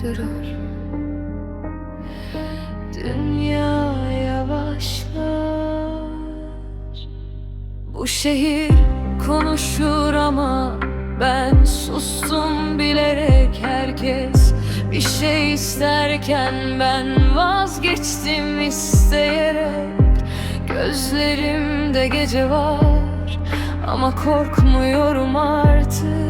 bıktırır Dünya yavaşlar. Bu şehir konuşur ama ben sustum bilerek. Herkes Bir şey isterken ben vazgeçtim isteyerek. Gözlerimde gece var ama korkmuyorum artık.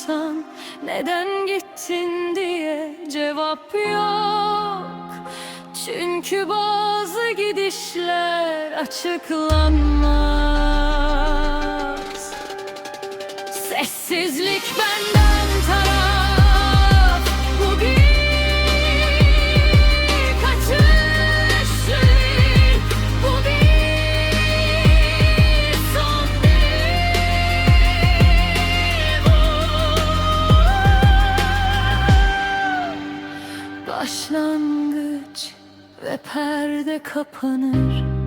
sorarsan neden gittin diye cevap yok. Çünkü bazı gidişler açıklanmaz. Sessizlik benden taraf Başlangıç ve perde kapanır